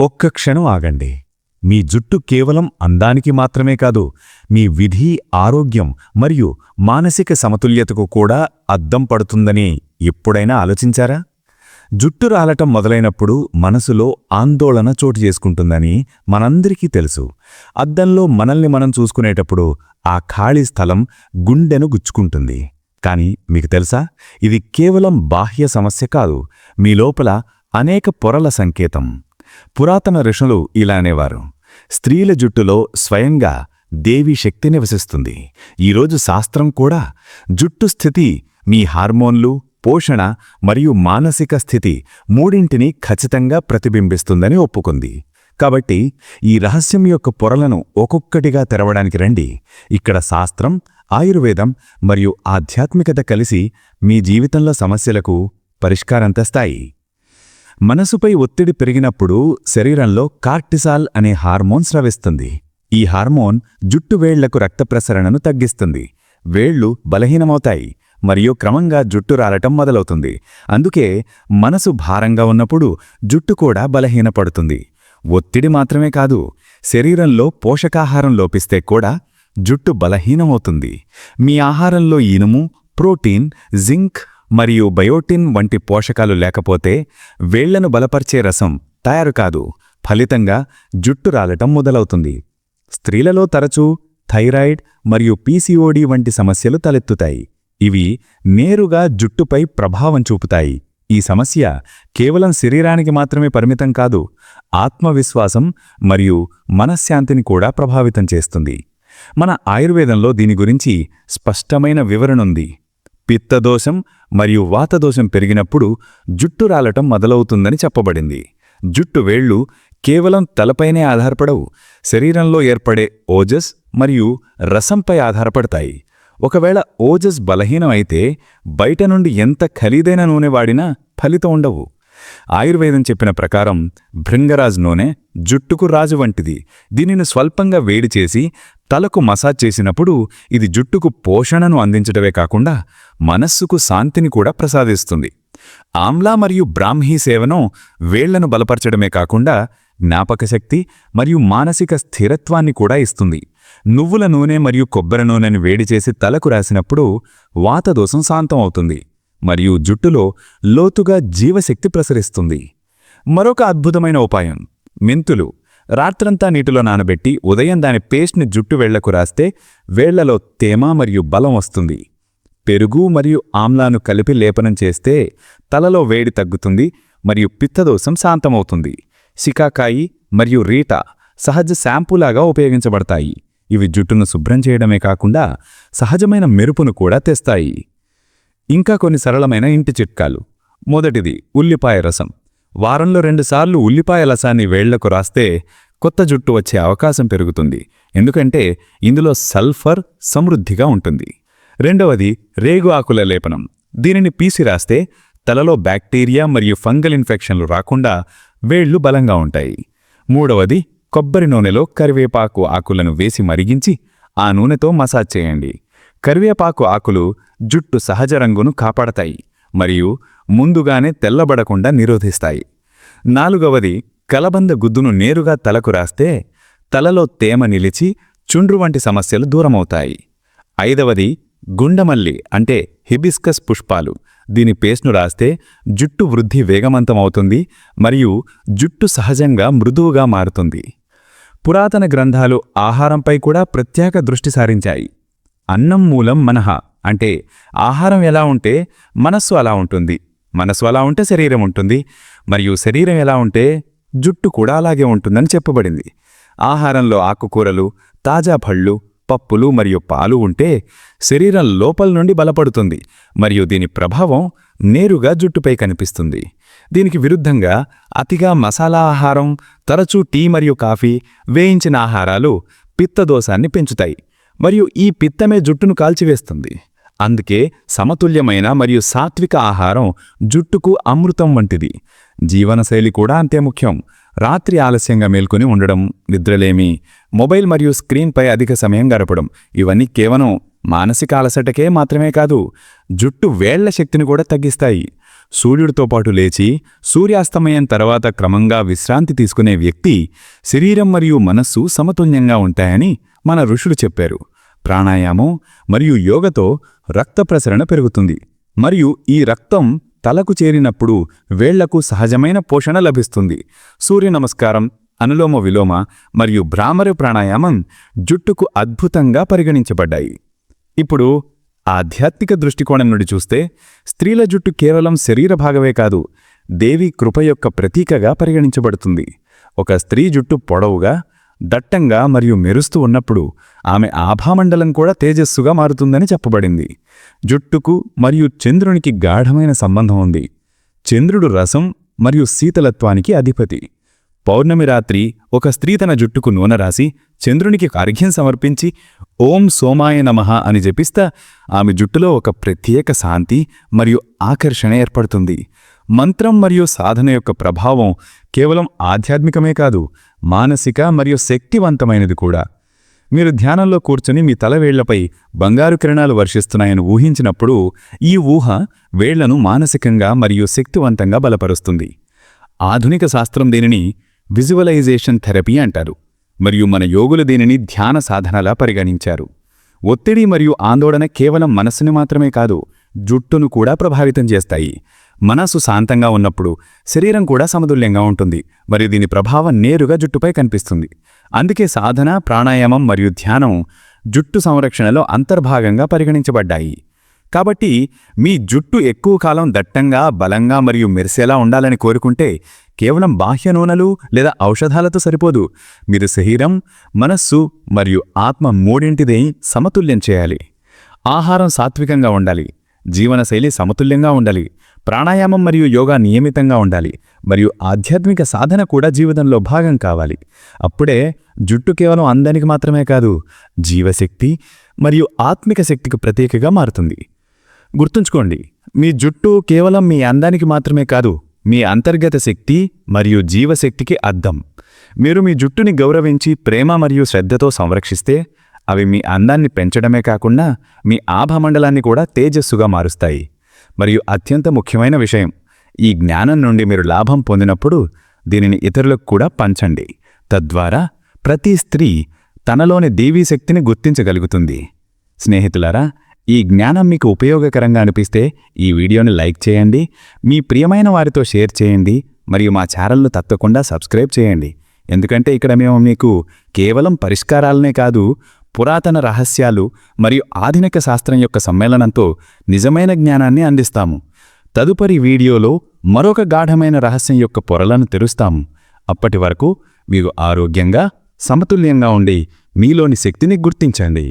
ఒక్క క్షణం ఆగండి. మీ జుట్టు కేవలం అందానికి మాత్రమే కాదు మీ విధి ఆరోగ్యం మరియు మానసిక సమతుల్యతకు కూడా అద్దం పడుతుందని ఎప్పుడైనా ఆలోచించారా? జుట్టు రాలటం మొదలైనప్పుడు మనసులో ఆందోళన చోటు చేసుకుంటుందని మనందరికీ తెలుసు. అద్దంలో మనల్ని మనం చూసుకునేటప్పుడు ఆ ఖాళీ స్థలం గుండెను గుచ్చుకుంటుంది. కాని మీకు తెలుసా? ఇది కేవలం బాహ్య సమస్య కాదు మీ లోపల అనేక పొరల సంకేతం. పురాతన ఋషులు ఇలా అనేవారు. స్త్రీల జుట్టులో స్వయంగా దేవి శక్తి నివసిస్తుంది. ఈరోజు శాస్త్రం కూడా జుట్టు స్థితి మీ హార్మోన్లు పోషణ మరియు మానసిక స్థితి మూడింటిని ఖచ్చితంగా ప్రతిబింబిస్తుందని ఒప్పుకుంది. కాబట్టి ఈ రహస్యం యొక్క పొరలను ఒక్కొక్కటిగా తెరవడానికి రండి. ఇక్కడ శాస్త్రం ఆయుర్వేదం మరియు ఆధ్యాత్మికత కలిసి మీ జీవితంలో సమస్యలకు పరిష్కారం తెస్తాయి. మనసుపై ఒత్తిడి పెరిగినప్పుడు శరీరంలో కార్టిసాల్ అనే హార్మోన్ స్రవిస్తుంది ఈ హార్మోన్ జుట్టు వేళ్ళకు రక్త ప్రసరణను తగ్గిస్తుంది. వేళ్ళు బలహీనమవుతాయి మరియు క్రమంగా జుట్టు రాలటం మొదలవుతుంది. అందుకే మనసు భారంగా ఉన్నప్పుడు జుట్టు కూడా బలహీనపడుతుంది. ఒత్తిడి మాత్రమే కాదు శరీరంలో పోషకాహారం లోపిస్తే కూడా జుట్టు బలహీనమవుతుంది. మీ ఆహారంలో ఇనుము ప్రోటీన్ జింక్ మరియు బయోటిన్ వంటి పోషకాలు లేకపోతే వేళ్ళను బలపర్చే రసం తయారు కాదు. ఫలితంగా జుట్టు రాలటం మొదలవుతుంది. స్త్రీలలో తరచూ థైరాయిడ్ మరియు పీసీఓడి వంటి సమస్యలు తలెత్తుతాయి. ఇవి నేరుగా జుట్టుపై ప్రభావం చూపుతాయి. ఈ సమస్య కేవలం శరీరానికి మాత్రమే పరిమితం కాదు ఆత్మవిశ్వాసం మరియు మనశ్శాంతిని కూడా ప్రభావితం చేస్తుంది. మన ఆయుర్వేదంలో దీని గురించి స్పష్టమైన వివరణుంది పిత్తదోషం మరియు వాతదోషం పెరిగినప్పుడు జుట్టు రాలటం మొదలవుతుందని చెప్పబడింది. జుట్టు వేళ్ళు కేవలం తలపైనే ఆధారపడవు శరీరంలో ఏర్పడే ఓజస్ మరియు రసంపై ఆధారపడతాయి. ఒకవేళ ఓజస్ బలహీనం అయితే బయట నుండి ఎంత ఖరీదైన నూనె వాడినా ఫలితం ఉండవు. ఆయుర్వేదం చెప్పిన ప్రకారం భృంగరాజ్ నూనె జుట్టుకు రాజు వంటిది. దీనిని స్వల్పంగా వేడి చేసి తలకు మసాజ్ చేసినప్పుడు ఇది జుట్టుకు పోషణను అందించడమే కాకుండా మనస్సుకు శాంతిని కూడా ప్రసాదిస్తుంది. ఆమ్లా మరియు బ్రాహ్మీ సేవనం వేళ్ళను బలపరచడమే కాకుండా జ్ఞాపకశక్తి మరియు మానసిక స్థిరత్వాన్ని కూడా ఇస్తుంది. నువ్వుల నూనె మరియు కొబ్బరి నూనెను వేడి చేసి తలకు రాసినప్పుడు వాతదోషం శాంతం అవుతుంది మరియు జుట్టులో లోతుగా జీవశక్తి ప్రసరిస్తుంది. మరొక అద్భుతమైన ఉపాయం మెంతులు. రాత్రంతా నీటిలో నానబెట్టి ఉదయం దాని పేస్ట్ని జుట్టు వేళ్ళకు రాస్తే వేళ్ళలో తేమ మరియు బలం వస్తుంది. పెరుగు మరియు ఆమ్లాను కలిపి లేపనం చేస్తే తలలో వేడి తగ్గుతుంది మరియు పిత్తదోషం శాంతమవుతుంది. సికాకాయి మరియు రీట సహజ శాంపూలాగా ఉపయోగించబడతాయి. ఇవి జుట్టును శుభ్రం చేయడమే కాకుండా సహజమైన మెరుపును కూడా తెస్తాయి. ఇంకా కొన్ని సరళమైన ఇంటి చిట్కాలు. మొదటిది ఉల్లిపాయ రసం. వారంలో రెండుసార్లు ఉల్లిపాయ రసాన్ని వేళ్ళకు రాస్తే కొత్త జుట్టు వచ్చే అవకాశం పెరుగుతుంది. ఎందుకంటే ఇందులో సల్ఫర్ సమృద్ధిగా ఉంటుంది. రెండవది రేగు ఆకుల లేపనం. దీనిని పీసి రాస్తే తలలో బ్యాక్టీరియా మరియు ఫంగల్ ఇన్ఫెక్షన్లు రాకుండా వేళ్ళు బలంగా ఉంటాయి. మూడవది కొబ్బరి నూనెలో కరివేపాకు ఆకులను వేసి మరిగించి ఆ నూనెతో మసాజ్ చేయండి. కరివేపాకు ఆకులు జుట్టు సహజ రంగును కాపాడతాయి. మరియు ముందుగానే తెల్లబడకుండా నిరోధిస్తాయి. నాలుగవది కలబంద గుద్దును నేరుగా తలకు రాస్తే తలలో తేమ నిలిచి చుండ్రు వంటి సమస్యలు దూరమవుతాయి. ఐదవది గుండమల్లి అంటే హిబిస్కస్ పుష్పాలు. దీని పేస్ట్ను రాస్తే జుట్టు వృద్ధి వేగవంతమవుతుంది మరియు జుట్టు సహజంగా మృదువుగా మారుతుంది. పురాతన గ్రంథాలు ఆహారంపై కూడా ప్రత్యేక దృష్టి సారించాయి. అన్నం మూలం మనహ అంటే ఆహారం ఎలా ఉంటే మనస్సు అలా ఉంటుంది. మనసు అలా ఉంటే శరీరం ఉంటుంది మరియు శరీరం ఎలా ఉంటే జుట్టు కూడా అలాగే ఉంటుందని చెప్పబడింది. ఆహారంలో ఆకుకూరలు తాజా పళ్ళు పప్పులు మరియు పాలు ఉంటే శరీరం లోపల నుండి బలపడుతుంది మరియు దీని ప్రభావం నేరుగా జుట్టుపై కనిపిస్తుంది. దీనికి విరుద్ధంగా అతిగా మసాలా ఆహారం తరచూ టీ మరియు కాఫీ వేయించిన ఆహారాలు పిత్తదోషాన్ని పెంచుతాయి మరియు ఈ పిత్తమే జుట్టును కాల్చివేస్తుంది. అందుకే సమతుల్యమైన మరియు సాత్విక ఆహారం జుట్టుకు అమృతం వంటిది. జీవనశైలి కూడా అంతే ముఖ్యం. రాత్రి ఆలస్యంగా మేల్కొని ఉండడం నిద్రలేమి. మొబైల్ మరియు స్క్రీన్పై అధిక సమయం గడపడం ఇవన్నీ కేవలం మానసిక అలసటకే మాత్రమే కాదు జుట్టు వేళ్ళ శక్తిని కూడా తగ్గిస్తాయి. సూర్యుడితో పాటు లేచి సూర్యాస్తమయం తర్వాత క్రమంగా విశ్రాంతి తీసుకునే వ్యక్తి శరీరం మరియు మనస్సు సమతుల్యంగా ఉంటాయని మన ఋషులు చెప్పారు. ప్రాణాయామం మరియు యోగతో రక్త ప్రసరణ పెరుగుతుంది. మరియు ఈ రక్తం తలకు చేరినప్పుడు వేళ్ళకు సహజమైన పోషణ లభిస్తుంది. సూర్య నమస్కారం అనులోమ విలోమ మరియు భ్రామరు ప్రాణాయామం జుట్టుకు అద్భుతంగా పరిగణించబడ్డాయి. ఇప్పుడు ఆధ్యాత్మిక దృష్టికోణం నుండి చూస్తే స్త్రీల జుట్టు కేవలం శరీర భాగమే కాదు దేవి కృప యొక్క ప్రతీకగా పరిగణించబడుతుంది. ఒక స్త్రీ జుట్టు పొడవుగా దట్టంగా మరియు మెరుస్తూ ఉన్నప్పుడు ఆమె ఆభామండలం కూడా తేజస్సుగా మారుతుందని చెప్పబడింది. జుట్టుకు మరియు చంద్రునికి గాఢమైన సంబంధం ఉంది. చంద్రుడు రసం మరియు శీతలత్వానికి అధిపతి. పౌర్ణమి రాత్రి ఒక స్త్రీ తన జుట్టుకు నూనె రాసి చంద్రునికి అర్ఘ్యం సమర్పించి ఓం సోమాయ నమః అని జపిస్తా ఆమె జుట్టులో ఒక ప్రత్యేక శాంతి మరియు ఆకర్షణ ఏర్పడుతుంది. మంత్రం మరియు సాధన యొక్క ప్రభావం కేవలం ఆధ్యాత్మికమే కాదు మానసిక మరియు శక్తివంతమైనది కూడా. మీరు ధ్యానంలో కూర్చుని మీ తల వేళ్ళపై బంగారు కిరణాలు వర్షిస్తున్నాయని ఊహించినప్పుడు ఈ ఊహ వేళ్ళను మానసికంగా మరియు శక్తివంతంగా బలపరుస్తుంది. ఆధునిక శాస్త్రం దీనిని విజువలైజేషన్ థెరపీ అంటారు మరియు మన యోగులు దీనిని ధ్యాన సాధనలా పరిగణించారు. ఒత్తిడి మరియు ఆందోళన కేవలం మనస్సుని మాత్రమే కాదు జుట్టును కూడా ప్రభావితం చేస్తాయి. మనస్సు శాంతంగా ఉన్నప్పుడు శరీరం కూడా సమతుల్యంగా ఉంటుంది మరియు దీని ప్రభావం నేరుగా జుట్టుపై కనిపిస్తుంది. అందుకే సాధన ప్రాణాయామం మరియు ధ్యానం జుట్టు సంరక్షణలో అంతర్భాగంగా పరిగణించబడ్డాయి. కాబట్టి మీ జుట్టు ఎక్కువ కాలం దట్టంగా బలంగా మరియు మెరిసేలా ఉండాలని కోరుకుంటే కేవలం బాహ్య నూనెలు లేదా ఔషధాలతో సరిపోదు. మీరు శరీరం మనస్సు మరియు ఆత్మ మూడింటిదే సమతుల్యం చేయాలి. ఆహారం సాత్వికంగా ఉండాలి. జీవనశైలి సమతుల్యంగా ఉండాలి. ప్రాణాయామం మరియు యోగా నియమితంగా ఉండాలి మరియు ఆధ్యాత్మిక సాధన కూడా జీవితంలో భాగం కావాలి. అప్పుడే జుట్టు కేవలం అందానికి మాత్రమే కాదు జీవశక్తి మరియు ఆత్మిక శక్తికి ప్రతీకగా మారుతుంది. గుర్తుంచుకోండి మీ జుట్టు కేవలం మీ అందానికి మాత్రమే కాదు మీ అంతర్గత శక్తి మరియు జీవశక్తికి అద్దం. మీరు మీ జుట్టుని గౌరవించి ప్రేమ మరియు శ్రద్ధతో సంరక్షిస్తే అవి మీ అందాన్ని పెంచడమే కాకుండా మీ ఆభమండలాన్ని కూడా తేజస్సుగా మారుస్తాయి. మరియు అత్యంత ముఖ్యమైన విషయం ఈ జ్ఞానం నుండి మీరు లాభం పొందినప్పుడు దీనిని ఇతరులకు కూడా పంచండి. తద్వారా ప్రతి స్త్రీ తనలోని దేవీ శక్తిని గుర్తించగలుగుతుంది. స్నేహితులారా ఈ జ్ఞానం మీకు ఉపయోగకరంగా అనిపిస్తే ఈ వీడియోని లైక్ చేయండి మీ ప్రియమైన వారితో షేర్ చేయండి మరియు మా ఛానల్ను తప్పకుండా సబ్స్క్రైబ్ చేయండి. ఎందుకంటే ఇక్కడ మేము మీకు కేవలం పరిష్కారాలనే కాదు పురాతన రహస్యాలు మరియు ఆధునిక శాస్త్రం యొక్క సమ్మేళనంతో నిజమైన జ్ఞానాన్ని అందిస్తాము. తదుపరి వీడియోలో మరొక గాఢమైన రహస్యం యొక్క పొరలను తెరుస్తాము. అప్పటి వరకు మీరు ఆరోగ్యంగా సమతుల్యంగా ఉండి మీలోని శక్తిని గుర్తించండి.